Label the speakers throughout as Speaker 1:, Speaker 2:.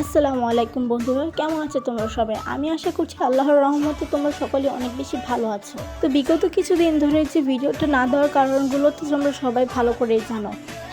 Speaker 1: আসসালামু আলাইকুম বন্ধুরা, কেমন আছে তোমরা সবাই? আমি আশা করছি আল্লাহর রহমতে তোমরা সকলে অনেক বেশি ভালো আছো। তো বিগত কিছুদিন ধরে যে ভিডিওটা না দেওয়ার কারণগুলো তো তোমরা সবাই ভালো করেই জানো।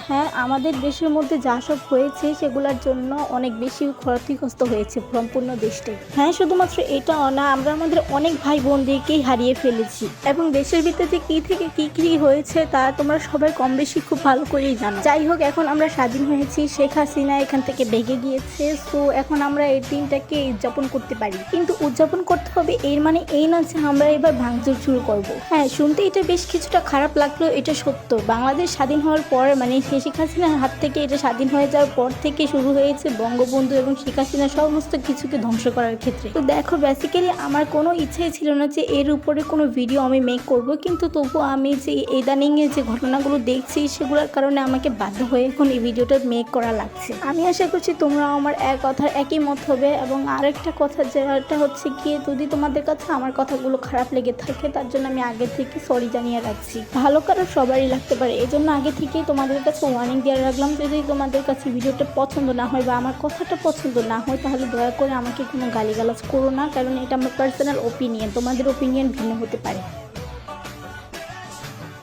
Speaker 1: হ্যাঁ আমাদের দেশের মধ্যে যা সব হয়েছে সেগুলোর জন্য অনেক বেশি ক্ষতিগ্রস্ত হয়েছে সম্পূর্ণ দেশটাই হ্যাঁ শুধুমাত্র এটাও না, আমরা আমাদের অনেক ভাই বোনদেরকেই হারিয়ে ফেলেছি। এবং দেশের ভিতরে কি থেকে কি কি হয়েছে তা তোমরা সবাই কম বেশি খুব ভালো করেই জানো। যাই হোক, এখন আমরা স্বাধীন হয়েছি, শেখ হাসিনা এখান থেকে বেগে গিয়েছে। তো এখন আমরা এই দিনটাকে উদযাপন করতে পারি। কিন্তু উদযাপন করতে হবে এর মানে এই না যে আমরা এবার ভাঙচুর শুরু করব। হ্যাঁ শুনতে এটা বেশ কিছুটা খারাপ লাগলেও এটা সত্য। বাংলাদেশ স্বাধীন হওয়ার পর মানে শেখ হাসিনার হাত থেকে এটা স্বাধীন হয়ে যাওয়ার পর থেকে শুরু হয়েছে বঙ্গবন্ধু এবং শেখ হাসিনা সমস্ত কিছুকে ধ্বংস করার ক্ষেত্রে। তো দেখো বেসিক্যালি আমার কোনো ইচ্ছাই ছিল না যে এর উপরে কোনো ভিডিও আমি মেক করব, কিন্তু তবু আমি যে ইদানিং এ যে ঘটনাগুলো দেখছি সেগুলোর কারণে আমাকে বাধ্য হয়ে এখন এই ভিডিওটা মেক করা লাগছে। আমি আশা করছি তোমরা আমার এক কথার একই মত হবে এবং আরেকটা কথা যেটা হচ্ছে গিয়ে যদি তোমাদের কাছে আমার কথাগুলো খারাপ লেগে থাকে, তার জন্য আমি আগে থেকে সরি জানিয়ে রাখছি। ভালো কারও সবারই লাগতে পারে, এজন্য আগে থেকেই তোমাদের কাছে ওয়ার্নিং দিয়ে রাখলাম, যদি তোমাদের কাছে ভিডিওটা পছন্দ না হয় বা আমার কথাটা পছন্দ না হয়, তাহলে দয়া করে আমাকে কোনো গালিগালাজ করো না, কারণ এটা আমার পার্সোনাল ওপিনিয়ন তোমাদের ওপিনিয়ন ভিন্ন হতে পারে।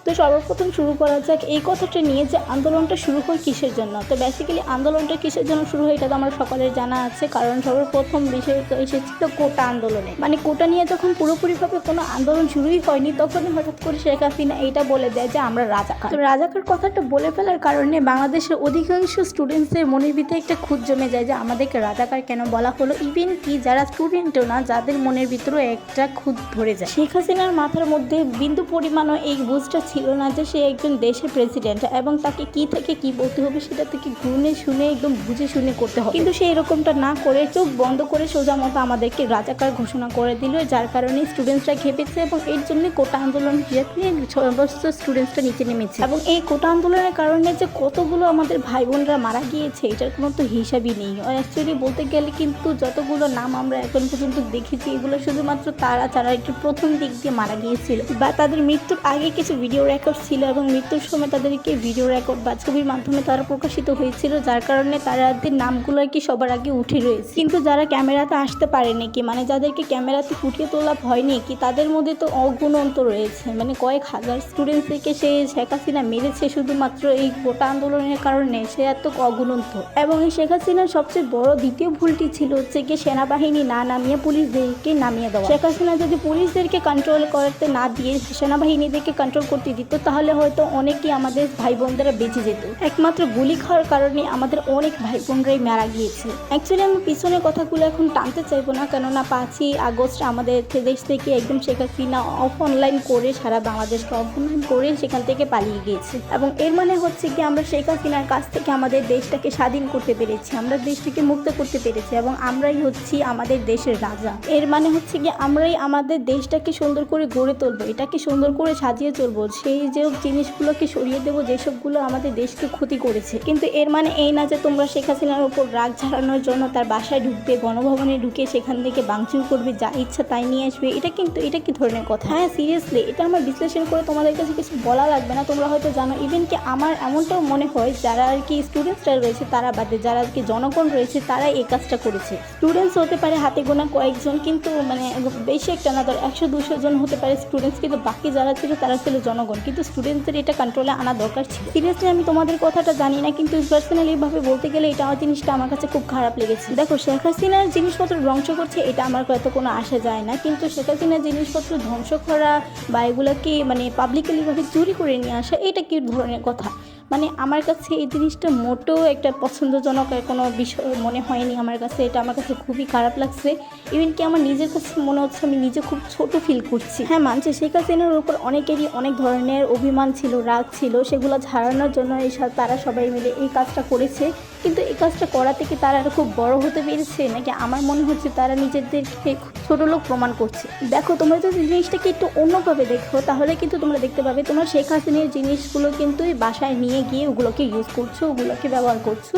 Speaker 1: তো সর্বপ্রথম শুরু করা যাক এই কথাটা নিয়ে যে আন্দোলনটা শুরু হয় কিসের জন্য। তো বেসিক্যালি আন্দোলনটা কিসের জন্য শুরু হয় এটা তো আমার সকলের জানা আছে, কারণ সর্বপ্রথম বিষয় তো এসেছিল কোটা আন্দোলনে। মানে কোটা নিয়ে যখন পুরোপুরিভাবে কোনো আন্দোলন শুরুই হয়নি, তখনই হঠাৎ করে শেখ হাসিনা এইটা বলে দেয় যে আমরা রাজাকার। তো রাজাকার কথাটা বলে ফেলার কারণে বাংলাদেশের অধিকাংশ স্টুডেন্টসের মনের ভিতরে একটা খুঁত জমে যায় যে আমাদেরকে রাজাকার কেন বলা হলো? ইভেন কি যারা স্টুডেন্টও না, যাদের মনের ভিতরেও একটা খুঁত ধরে যায়। শেখ হাসিনার মাথার মধ্যে বিন্দু পরিমাণও এই বুঝটা ছিল না যে সে একজন দেশের প্রেসিডেন্ট এবং তাকে কি থেকে কি বলতে হবে সেটা থেকে গুনে শুনে একদম বুঝে শুনে করতে হবে। কিন্তু সে এরকমটা না করে চোখ বন্ধ করে সোজা মতো আমাদেরকে রাজাকার ঘোষণা করে দিল, যার কারণে স্টুডেন্টসরা খেপেছে এবং এর জন্য কোটা আন্দোলন হিসেবে সমস্ত স্টুডেন্টসরা নিচে নেমেছে। এবং এই কোটা আন্দোলনের কারণে যে কতগুলো আমাদের ভাই বোনরা মারা গিয়েছে, এটার কোনো তো হিসাবই নেই। অ্যাকচুয়ালি বলতে গেলে কিন্তু যতগুলো নাম আমরা এখন পর্যন্ত দেখেছি, এগুলো শুধুমাত্র তারা যারা একটু প্রথম দিক দিয়ে মারা গিয়েছিল। বা তাদের মৃত্যুর আগে কিছু ভিডিও রেকর্ড ছিল এবং মৃত্যুর সময় তাদেরকে ভিডিও রেকর্ড বা ছবির মাধ্যমে তারা প্রকাশিত হয়েছিল, যার কারণে তাদের নামগুলো কি সবার আগে উঠে রয়েছে। কিন্তু যারা ক্যামেরাতে আসতে পারেনি কি মানে যাদেরকে ক্যামেরাতে ফুটিয়ে তোলা হয়নি কি, তাদের মধ্যে তো অগুণন্ত রয়েছে। মানে কয়েক হাজার স্টুডেন্টসদেরকে সে শেখ হাসিনা মেরেছে শুধুমাত্র এই গোটা আন্দোলনের কারণে, সে এত অগুণন্ত। এবং এই শেখ হাসিনার সবচেয়ে বড় দ্বিতীয় ভুলটি ছিল হচ্ছে কি সেনাবাহিনী না নামিয়ে পুলিশদেরকে নামিয়ে দেওয়া। শেখ হাসিনা যদি পুলিশদেরকে কন্ট্রোল করতে না দিয়ে সেনাবাহিনীদেরকে কন্ট্রোল করতে দিত, তাহলে হয়তো অনেকেই আমাদের ভাই বোনদেরা বেঁচে যেত। একমাত্র গুলি খাওয়ার কারণে আমাদের অনেক ভাই বোনরাই মারা গিয়েছে। অ্যাকচুয়ালি আমি পিছনের কথাগুলো এখন টানতে চাইব না, কেননা পাঁচই আগস্ট আমাদের দেশ থেকে একদম শেখ হাসিনা অফ অনলাইন করে সারা বাংলাদেশকে অফ অনলাইন করে সেখান থেকে পালিয়ে গিয়েছে। এবং এর মানে হচ্ছে কি, আমরা শেখ হাসিনার কাছ থেকে আমাদের দেশটাকে স্বাধীন করতে পেরেছি, আমরা দেশটাকে মুক্ত করতে পেরেছি, এবং আমরাই হচ্ছি আমাদের দেশের রাজা। এর মানে হচ্ছে কি, আমরাই আমাদের দেশটাকে সুন্দর করে গড়ে তুলবো, এটাকে সুন্দর করে সাজিয়ে চলবো সেই যে জিনিসগুলোকে সরিয়ে দেবো, যেসবগুলো আমাদের দেশকে ক্ষতি করেছে। কিন্তু এর মানে এই না যে তোমরা শেখ হাসিনার উপর রাগ ঝাড়ানোর জন্য তার বাসায় ঢুকবে গণভবনে ঢুকে সেখান থেকে বাংচুর করবে, যা ইচ্ছা তাই নিয়ে আসবে, এটা কিন্তু, এটা কি ধরনের কথা? হ্যাঁ সিরিয়াসলি এটা আমার বিশ্লেষণ করে তোমাদের কাছে কিছু বলা লাগবে না। তোমরা হয়তো জানো ইভেন কি আমার এমনটাও মনে হয়, যারা আর কি স্টুডেন্টসরা রয়েছে, তারা বাদে, যারা আর কি জনগণ রয়েছে তারা এই কাজটা করেছে। স্টুডেন্টস হতে পারে হাতে গোনা কয়েকজন, কিন্তু মানে বেশি একটা না, ধর একশো দুশো জন হতে পারে স্টুডেন্টস কিন্তু বাকি যারা ছিল, তারা ছিল জনগণ। কিন্তু স্টুডেন্টদের এটা কন্ট্রোলে আনা দরকার ছিল। সিরিয়াসলি আমি তোমাদের কথাটা জানি না, কিন্তু পার্সোনালি ভাবে বলতে গেলে এটা জিনিসটা আমার কাছে খুব খারাপ লেগেছে। দেখো, শেখ হাসিনার জিনিসপত্র ধ্বংস করছে, এটা আমার হয়তো কোনো আসা যায় না। কিন্তু শেখ হাসিনার জিনিসপত্র ধ্বংস করা বা এগুলোকে মানে পাবলিকালিভাবে চুরি করে নিয়ে আসা, এটা কি ধরনের কথা? মানে আমার কাছে এই জিনিসটা মোটেও একটা পছন্দজনক কোনো বিষয় মনে হয়নি আমার কাছে, এটা আমার কাছে খুবই খারাপ লাগছে। ইভেন কি আমার নিজের কাছে মনে হচ্ছে আমি নিজে খুব ছোট ফিল করছি। হ্যাঁ মানছি শেখ হাসিনার উপর অনেকেরই অনেক ধরনের অভিমান ছিল, রাগ ছিল, সেগুলো ঝাড়ানোর জন্য এই তারা সবাই মিলে এই কাজটা করেছে। কিন্তু এই কাজটা করা থেকে তারা খুব বড় হতে পেরেছে, নাকি আমার মনে হচ্ছে তারা নিজেদেরকে ছোট লোক প্রমাণ করছে। দেখো, তোমরা যদি জিনিসটাকে একটু অন্যভাবে দেখো, তাহলে কিন্তু তোমরা দেখতে পাবে তোমরা শেখ হাসিনার জিনিসগুলো কিন্তু বাসায় নিয়ে নিয়ে গিয়ে ওগুলোকে ইউজ করছ, ওগুলোকে ব্যবহার করছ,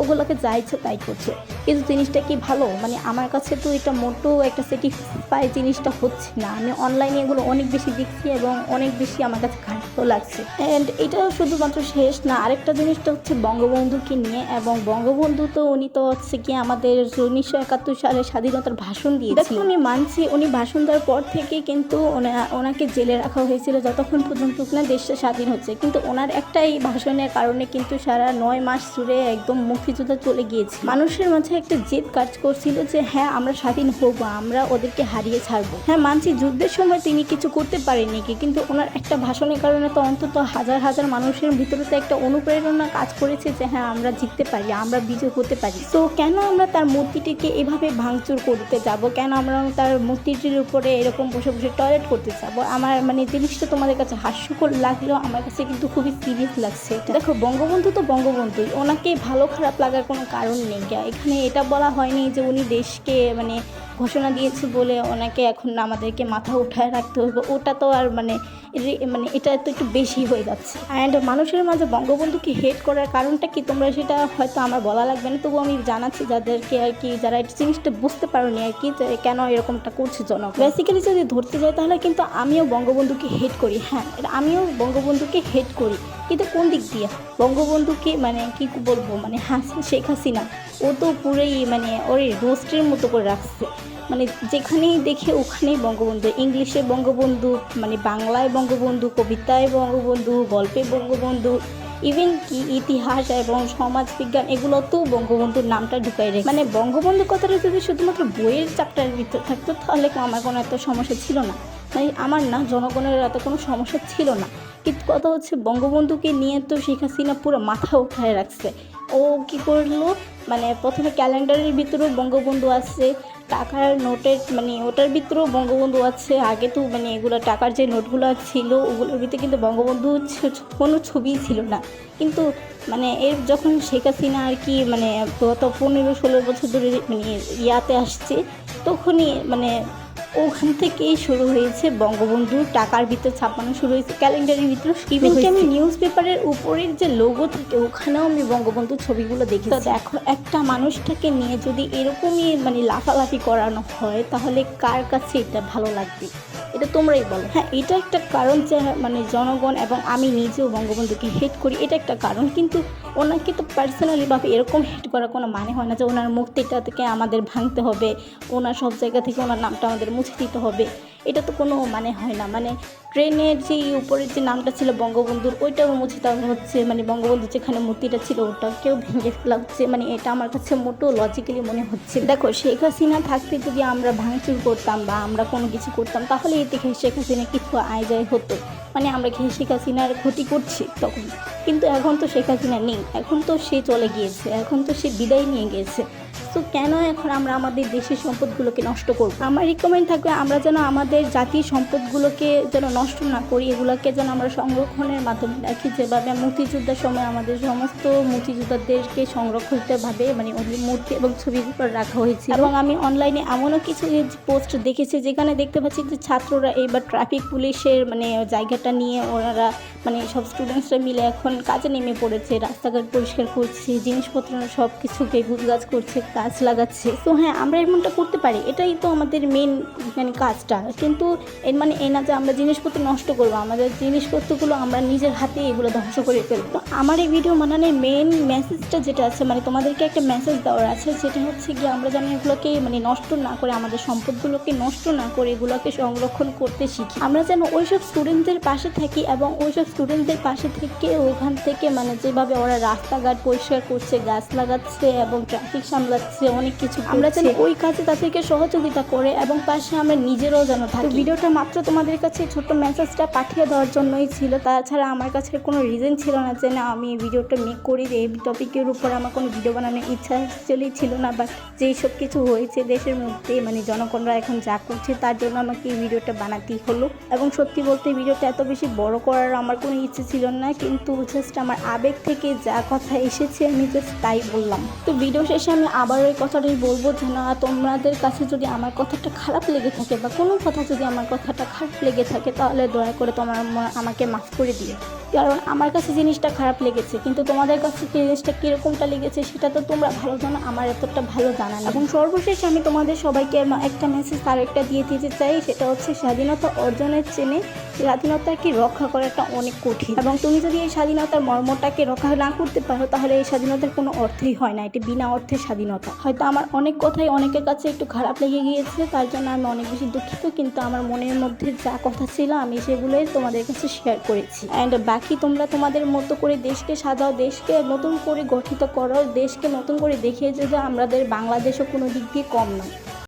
Speaker 1: ওগুলোকে যা ইচ্ছে তাই করছ। কিন্তু জিনিসটা কি ভালো? মানে আমার কাছে তো এটা মোটো একটা স্যাটিসফাই জিনিসটা হচ্ছে না। আমি অনলাইনে এগুলো অনেক বেশি দেখছি এবং অনেক বেশি আমার কাছে খারাপও লাগছে। অ্যান্ড এটা শুধুমাত্র শেষ না, আরেকটা জিনিসটা হচ্ছে বঙ্গবন্ধুকে নিয়ে এবং বঙ্গবন্ধু তো উনি তো হচ্ছে কি আমাদের উনিশশো একাত্তর সালে স্বাধীনতার ভাষণ দিয়েছিল। আমি মানছি, উনি ভাষণ দেওয়ার পর থেকে কিন্তু ওনাকে জেলে রাখা হয়েছিল যতক্ষণ পর্যন্ত না দেশটা স্বাধীন হচ্ছে। কিন্তু ওনার একটাই ভাষণের কারণে কিন্তু সারা নয় মাস জুড়ে একদম মুক্তিযুদ্ধ চলে গিয়েছে। মানুষের মাঝে একটা জেদ কাজ করছিল যে হ্যাঁ আমরা স্বাধীন হব, আমরা ওদেরকে হারিয়ে ছাড়বো। হ্যাঁ মানছি যুদ্ধের সময় তিনি কিছু করতে পারেননি কি কিন্তু ওনার একটা ভাষণের কারণে তো অন্তত হাজার হাজার মানুষের ভিতরে তো একটা অনুপ্রেরণা কাজ করেছে যে হ্যাঁ আমরা জিততে পারি, আমরা বিজয় হতে পারি। তো কেন আমরা তার মূর্তিটিকে এভাবে ভাঙচুর করতে যাব? কেন আমরা তার মূর্তিটির উপরে এরকম বসে বসে টয়লেট করতে যাব? আমার মানে জিনিসটা তোমাদের কাছে হাস্যকর লাগলেও আমার কাছে কিন্তু খুবই সিরিয়াস লাগছে। এটা। দেখো বঙ্গবন্ধু তো বঙ্গবন্ধুই। ওনাকে ভালো খারাপ লাগার কোনো কারণ নেই। এখানে এটা বলা হয়নি যে উনি দেশকে মানে ঘোষণা দিয়েছে বলে ওনাকে এখন আমাদেরকে মাথা উঠায় রাখতে হবে। ওটা তো আর মানে মানে এটা তো একটু বেশি হয়ে যাচ্ছে। অ্যান্ড মানুষের মাঝে বঙ্গবন্ধুকে হেট করার কারণটা কি? তোমরা সেটা হয়তো আমার বলা লাগবে না। তবুও আমি জানাচ্ছি যাদেরকে আর কি যারা এই জিনিসটা বুঝতে পারোনি আর কি যে কেন এরকমটা করছে জনক বেসিক্যালি যদি ধরতে যাই তাহলে কিন্তু আমিও বঙ্গবন্ধুকে হেট করি। হ্যাঁ আমিও বঙ্গবন্ধুকে হেট করি। কিন্তু কোন দিক দিয়ে? বঙ্গবন্ধুকে মানে কি বলব? মানে হাসি, শেখ হাসিনা। ও তো পুরোই মানে ওর রোস্টের মতো করে রাখছে। মানে যেখানেই দেখে ওখানেই বঙ্গবন্ধু। ইংলিশে বঙ্গবন্ধু মানে বাংলায় বঙ্গবন্ধু, কবিতায় বঙ্গবন্ধু, গল্পে বঙ্গবন্ধু ইভেন কি ইতিহাস এবং সমাজ বিজ্ঞান এগুলোতেও বঙ্গবন্ধুর নামটা ঢুকাই রেখে মানে বঙ্গবন্ধু কথাটা যদি শুধুমাত্র বইয়ের চ্যাপ্টারের ভিতর থাকতো, তাহলে আমার কোনো এত সমস্যা ছিল না। মানে আমার না, জনগণের এত কোনো সমস্যা ছিল না। কিন্তু কথা হচ্ছে বঙ্গবন্ধুকে নিয়ে তো শেখ হাসিনা পুরো মাথা উঠায় রাখছে। ও কি করল? মানে প্রথমে ক্যালেন্ডারের ভিতরেও বঙ্গবন্ধু আছে টাকার নোটের মানে ওটার ভিতরেও বঙ্গবন্ধু আছে আগে তো মানে এগুলো টাকার যে নোটগুলো ছিল ওগুলোর ভিতরে কিন্তু বঙ্গবন্ধু কোনো ছবিই ছিল না। কিন্তু মানে এর যখন শেখ হাসিনা আর কি মানে গত পনেরো, ষোলো বছর ধরে মানে ইয়াতে আসছে, তখনই মানে ওখান থেকেই শুরু হয়েছে বঙ্গবন্ধু টাকার ভিতর ছাপানো শুরু হয়েছে ক্যালেন্ডারের ভিতর ইভেন্টে আমি নিউজ পেপারের উপরের যে লোগো থাকে ওখানেও আমি বঙ্গবন্ধুর ছবিগুলো দেখি তো দেখো একটা মানুষটাকে নিয়ে যদি এরকমই মানে লাফালাফি করানো হয় তাহলে কার কাছে এটা ভালো লাগবে? এটা তোমরাই বলো। হ্যাঁ এটা একটা কারণ যে মানে জনগণ এবং আমি নিজেও বঙ্গবন্ধুকে হেট করি, এটা একটা কারণ। কিন্তু ওনাকে তো পার্সোনালিভাবে এরকম হেট করার কোনো মানে হয় না যে, ওনার মুক্তিটা থেকে আমাদের ভাঙতে হবে, ওনার সব জায়গা থেকে ওনার নামটা আমাদের মুছে দিতে হবে। এটা তো কোনো মানে হয় না। মানে ট্রেনের যে উপরের যে নামটা ছিল বঙ্গবন্ধুর ওইটাও মুছে দেওয়া হচ্ছে মানে বঙ্গবন্ধুর যেখানে মূর্তিটা ছিল ওটাকেও ভেঙে ফেলা হচ্ছে মানে এটা আমার কাছে মোটো লজিক্যালি মনে হচ্ছে দেখো, শেখ হাসিনা থাকতে যদি আমরা ভাঙচুর করতাম বা আমরা কোনো কিছু করতাম, তাহলে এতে শেখ হাসিনা কিছু আয় যায় হতো? মানে আমরা কি শেখ হাসিনার ক্ষতি করছি তখন? কিন্তু এখন তো শেখ হাসিনা নেই। এখন তো সে চলে গিয়েছে। এখন তো সে বিদায় নিয়ে গিয়েছে। তো কেন এখন আমরা আমাদের দেশের সম্পদগুলোকে নষ্ট করব? আমার রিকমেন্ড থাকবে আমরা যেন আমাদের জাতির সম্পদগুলোকে যেন নষ্ট না করি, এগুলোকে যেন আমরা সংরক্ষণের মাধ্যমে রাখি। যেভাবে মুক্তিযোদ্ধার সময় আমাদের সমস্ত মুক্তিযোদ্ধাদেরকে সংরক্ষিতভাবে মানে ওদের মূর্তি এবং উপর রাখা হয়েছে এবং আমি অনলাইনে এমনও কিছু পোস্ট দেখেছি যেখানে দেখতে পাচ্ছি যে ছাত্ররা এইবার ট্রাফিক পুলিশের মানে জায়গাটা নিয়ে ওনারা মানে সব স্টুডেন্টসরা মিলে এখন কাজে নেমে পড়েছে, রাস্তাঘাট পরিষ্কার করছে, জিনিসপত্র সব কিছুকে গাছ করছে। গাছ লাগাচ্ছে। তো হ্যাঁ আমরা এমনটা করতে পারি। এটাই তো আমাদের মেন মানে কাজটা। কিন্তু এর মানে এই না যে আমরা জিনিসপত্র নষ্ট করব, আমাদের জিনিসপত্রগুলো আমরা নিজের হাতে এগুলো ধ্বংস করে ফেলব। তো আমার এই ভিডিও বানানোর মেন মেসেজটা যেটা আছে মানে তোমাদেরকে একটা মেসেজ দেওয়ার আছে, সেটা হচ্ছে গিয়ে আমরা যেন এগুলোকে মানে নষ্ট না করে, আমাদের সম্পদগুলোকে নষ্ট না করে এগুলোকে সংরক্ষণ করতে শিখি। আমরা যেন ওইসব স্টুডেন্টদের পাশে থাকি এবং ওইসব স্টুডেন্টদের পাশে থেকে ওখান থেকে মানে যেভাবে ওরা রাস্তাঘাট পরিষ্কার করছে, গাছ লাগাচ্ছে এবং ট্রাফিক সামলাচ্ছে অনেক কিছু আমরা যেন ওই কাজে তাদেরকে সহযোগিতা করে এবং পাশে আমরা নিজেরাও যেন থাকি। ভিডিওটা মাত্র তোমাদের কাছে ছোট্ট মেসেজটা পাঠিয়ে দেওয়ার জন্যই ছিল। তাছাড়া আমার কাছে কোনো রিজন ছিল না যে না আমি এই ভিডিওটা মেক করি এই টপিকের উপর আমার কোনো ভিডিও বানানোর ইচ্ছা অ্যাকচুয়ালি ছিল না। বাট যেই সব কিছু হয়েছে দেশের মধ্যে মানে জনগণরা এখন যা করছে তার জন্য আমাকে এই ভিডিওটা বানাতেই হলো। এবং সত্যি বলতে ভিডিওটা এত বেশি বড় করার আমার কোনো ইচ্ছে ছিল না। কিন্তু জাস্ট আমার আবেগ থেকে যা কথা এসেছে আমি জাস্ট তাই বললাম। তো ভিডিও শেষে আমি আবার ওই কথাটাই বলব যে না, তোমাদের কাছে যদি আমার কথাটা খারাপ লেগে থাকে বা কোনো কথা যদি আমার কথাটা খারাপ লেগে থাকে, তাহলে দয়া করে তোমার আমাকে মাফ করে দিও। কারণ আমার কাছে জিনিসটা খারাপ লেগেছে, কিন্তু তোমাদের কাছে জিনিসটা কীরকমটা লেগেছে সেটা তো তোমরা ভালো জানো, আমার এতটা ভালো জানা না এবং সর্বশেষ আমি তোমাদের সবাইকে একটা মেসেজ আর একটা দিয়ে দিতে চাই, সেটা হচ্ছে স্বাধীনতা অর্জনের চেনে স্বাধীনতাকে রক্ষা করাটা অনেক কঠিন। এবং তুমি যদি এই স্বাধীনতার মর্মটাকে রক্ষা না করতে পারো, তাহলে এই স্বাধীনতার কোনো অর্থই হয় না, এটি বিনা অর্থে স্বাধীনতা। হয়তো আমার অনেক কথাই অনেকের কাছে একটু খারাপ লেগে গিয়েছে, তার জন্য আমি অনেক বেশি দুঃখিত, কিন্তু আমার মনের মধ্যে যা কথা ছিল আমি সেগুলোই তোমাদের কাছে শেয়ার করেছি। অ্যান্ড বাকি তোমরা তোমাদের মতো করে দেশকে সাজাও, দেশকে নতুন করে গঠিত করো, দেশকে নতুন করে দেখিয়ে যে আমাদের বাংলাদেশও কোনো দিক দিয়ে কম নয়।